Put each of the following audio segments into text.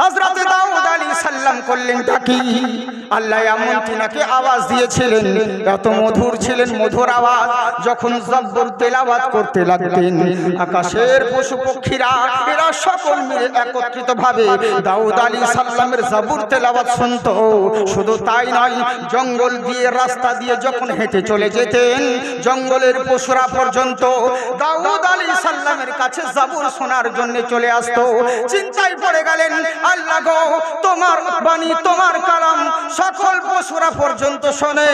হজরতে দাউদ আলী সাল্লাম করলেন কি? আল্লাহ এমন তিনাকে আওয়াজ দিয়েছিলেন, এত মধুর ছিলেন, মধুর আওয়াজ। যখন জব্বর তেলাওয়াত করতে লাগতেন আকাশের পশু পক্ষীরা, এরা সকল মিলে একত্রিত ভাবে দাউদ আলী সাল্লামের শুনত। শুধু তাই নয়, জঙ্গল দিয়ে রাস্তা দিয়ে যখন হেঁটে চলে যেতেন, জঙ্গলের পশুরা পর্যন্ত দাউদ আলী সাল্লামের কাছে জাবুর শোনার জন্য চলে আসতো। চিন্তায় পড়ে গেলেন আল্লাহ গো তোমার বাণী, তোমার কালাম সকল পশুরা পর্যন্ত শোনে।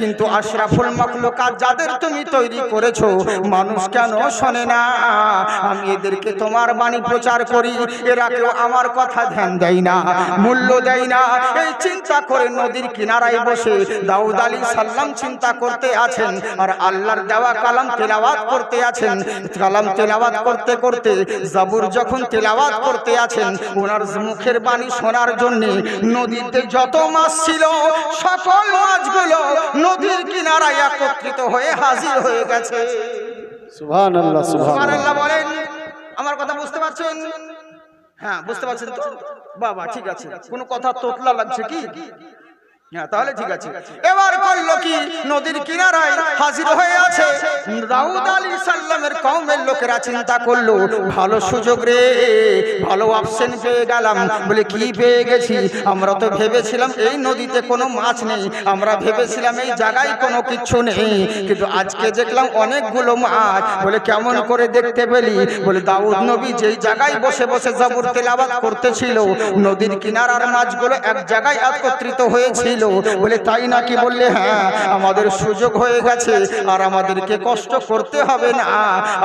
কিন্তু আশরাফুল মখলুকাত যাদের তুমি তৈরি করেছ, মানুষ কেন শোনে না? আমি এদেরকে তোমার বাণী প্রচার করি, এরা কেউ আমার কথা ধ্যান দেয় না, মূল্য দেয় না। এই চিন্তা করে নদীর কিনারায় বসে দাউদ আলী সাল্লাম চিন্তা করতে আছেন, আর আল্লাহর দেওয়া কালাম তেলাওয়াত করতে আছেন। কালাম তেলাওয়াত করতে করতে জাবুর যখন তেলাওয়াত করতে আছেন, ওনার মুখের বাণী শোনার জন্য নদীতে যত মাছ ছিল সকল মাছগুলো নদীর কিনারায় একত্রিত হয়ে হাজির হয়ে গেছে। সুবহানাল্লাহ। সুবহানাল্লাহ বলেন। আমার কথা বুঝতে পারছেন? হ্যাঁ বুঝতে পারছেন তো? বাবা ঠিক আছে। কোনো কথা তোতলা লাগছে কি? তাহলে ঠিক আছে। এবার করল কি নদীর কিনারায় হাজির হয়ে আছে। দাউদ আলী সাল্লামের কওমের লোকেরা চিন্তা করল ভালো সুযোগ রে ভালো অপশন পেয়ে গেলাম। বলে কি পেয়ে গেছি? আমরা তো ভেবেছিলাম এই নদীতে কোনো মাছ নেই। আমরা ভেবেছিলাম এই জায়গায় কোনো কিচ্ছু নেই। কিন্তু আজকে দেখলাম অনেকগুলো মাছ। বলে কেমন করে দেখতে পেলি? বলে দাউদ নবী যেই জায়গায় বসে বসে জাবুর তেলাওয়াত করতেছিল নদীর কিনারার মাছগুলো এক জায়গায় একত্রিত হয়েছিল বলে তাই নাকি বললে হ্যাঁ আমাদের সুযোগ হয়ে গেছে। আর আমাদেরকে কষ্ট করতে হবে না।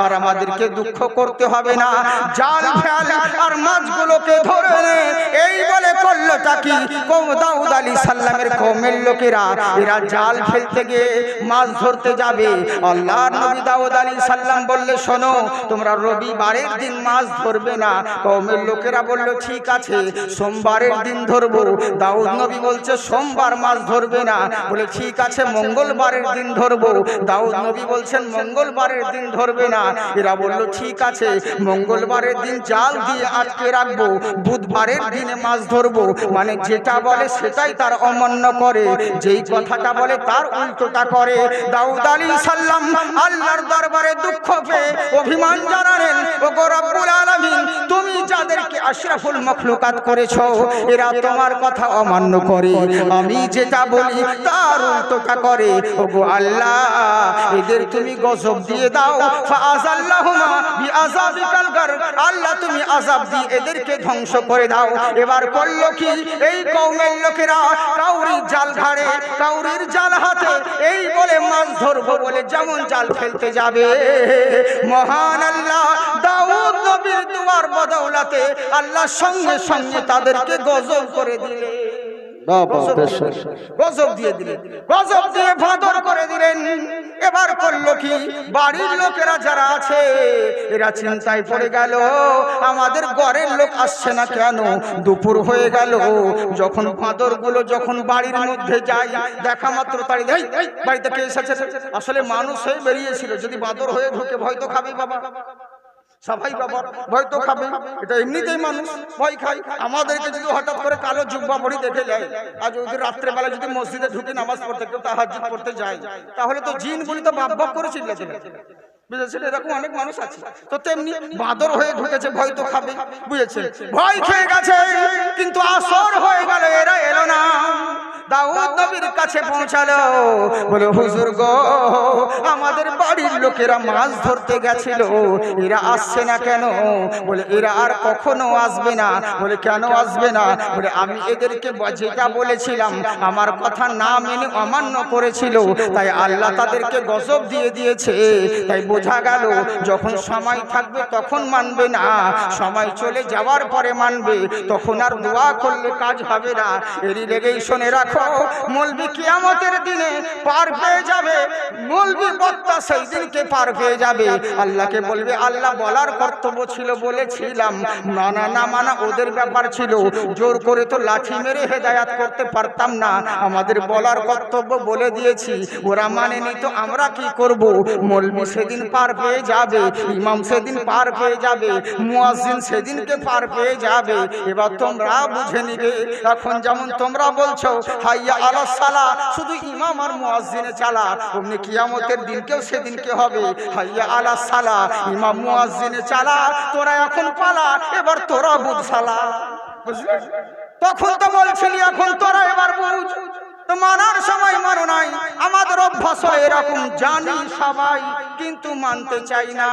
আর আমাদেরকে দুঃখ করতে হবে না। জাল ফেল আর মাছগুলোকে ধরে নে। এই বলে করলোটা কি দাউদ আলী সাল্লামের কমের লোকেরা, এরা জাল ফেলতে গিয়ে মাছ ধরতে যাবে। আল্লাহর নবী দাউদ আলী সাল্লাম বললে, শোনো, তোমরা রবিবারের দিন মাছ ধরবে না। কমের লোকেরা বলল, ঠিক আছে, সোমবারের দিন ধরবো। দাউদ নবী বলছে, সোমবার মাছ ধরবে না। বলে, ঠিক আছে, মঙ্গলবারের দিন ধরবো। দাউদ নবী বলছেন, মঙ্গলবারের দিন ধরবে না। এরা বলল, ঠিক আছে, মঙ্গলবারের দিন জাল দিয়ে আটকে রাখব। বুধবারের দিনে মাছ ধরবো। মানে যেটা বলে সেটাই তার অমান্য করে। যেই কথাটা বলে তার উল্টোটা করে। দাউদ আলী সাল্লাম আল্লাহর দরবারে দুঃখ পেয়ে অভিমান জানালেন ও গো রব্বুল আলামিন আশরাফুল মখলুকাত করেছ, এরা তোমার কথা অমান্য করে। আমি যেটা বলি, তার উল্টোটা করে। ও গো আল্লাহ, এদের তুমি গজব দিয়ে দাও। আল্লাহ, তুমি আযাব দিয়ে এদেরকে ধ্বংস করে দাও। এবার করল কি? এই কওমের লোকেরা কাউরির জাল ঘাড়ে, কাউরির জাল হাতে, এই বলে মাছ ধরবো বলে যেমন জাল ফেলতে যাবে। মহান আল্লাহ দাউদ নবীর দুয়ার বদৌলাতে আল্লাহ সঙ্গে সঙ্গে তাদেরকে গজব করে দিলে গজব দিয়ে দিলেন। গজব দিয়ে ভাদর করে দিলেন। এবার করল কি? বাড়ির লোকেরা যারা আছে এরা চিন্তায় পড়ে গেল আমাদের ঘরের লোক আসছে না কেন? দুপুর হয়ে গেল। যখন ভাদরগুলো যখন বাড়ির মধ্যে যায় দেখা মাত্র তাড়ি দেয় বাড়িতে কে এসেছে? আসলে মানুষ হয়ে বেরিয়েছিল। যদি বাদর হয়ে ঢুকে ভয় তো খাবে বাবা। সবাই বাবা ভয় তো খাবে এটা এমনিতেই মানুষ ভয় খায়। আমাদেরকে যদি হঠাৎ করে কালো জুব্বা পরি দেখে যায় আর যদি রাত্রেবেলা যদি মসজিদে ঢুকে নামাজ পড়তে কেউ তাহাজ্জুদ পড়তে যায় তাহলে তো জিন বলি তো বাপ বাপ করে চিল্লাতে বুঝেছেন? এরকম অনেক মানুষ আছে। তো তেমনি বাদর হয়ে ঢুকেছে ভয় তো খাবে বুঝেছেন? ভয় খেয়ে গেছে কিন্তু আসর হয়ে গেল এরা এলো না। দাউদ নবীর কাছে পৌঁছালো। বলে, হুজুর গো, আমাদের বাড়ির লোকেরা মাছ ধরতে গেছিল। এরা আসছে না কেন? বলে, এরা আর কখনো আসবে না। বলে, কেন আসবে না? বলে, আমি এদেরকে যেটা বলেছিলাম। আমার কথা না মেনে অমান্য করেছিল। তাই আল্লাহ তাদেরকে গজব দিয়ে দিয়েছে। তাই বোঝা গেল, যখন সময় থাকবে তখন মানবে না। সময় চলে যাওয়ার পরে মানবে। তখন আর দোয়া করলে কাজ হবে না। এরই লেগেই শুনে রাখো রাখো মলবি কিয়ামতের দিনে পার পেয়ে যাবে। মলবি বক্তা সেই দিনকে পার পেয়ে যাবে। আল্লাহকে বলবে, আল্লাহ বলার কর্তব্য ছিল বলেছিলাম। মানা না মানা ওদের ব্যাপার ছিল। জোর করে তো লাঠি মেরে হেদায়াত করতে পারতাম না। আমাদের বলার কর্তব্য বলে দিয়েছি। ওরা মানে মানেনি তো আমরা কি করব? মলবি সেদিন পার পেয়ে যাবে। ইমাম সেদিন পার পেয়ে যাবে। মুয়াজ্জিন সেদিনকে পার পেয়ে যাবে। এবার তোমরা বুঝে নিবে। এখন যেমন তোমরা বলছো হাইয়া আলাস সালা, শুধু ইমাম আর মুয়াজ্জিনে চালা। অমনি কিয়ামতের দিনকেও সেদিনকে হবে। হাইয়া আলাস সালা, ইমাম মুয়াজ্জিনে চালা, তোরা এখন পালা, এবার তোরা বুঝ সালা। বুঝলি? তখন তো বলছিলি, এখন তোরা এবার বুঝ। মানার সময় মানো নাই। আমাদের অভ্যাস এরকম, জানি সবাই, কিন্তু মানতে চাই না।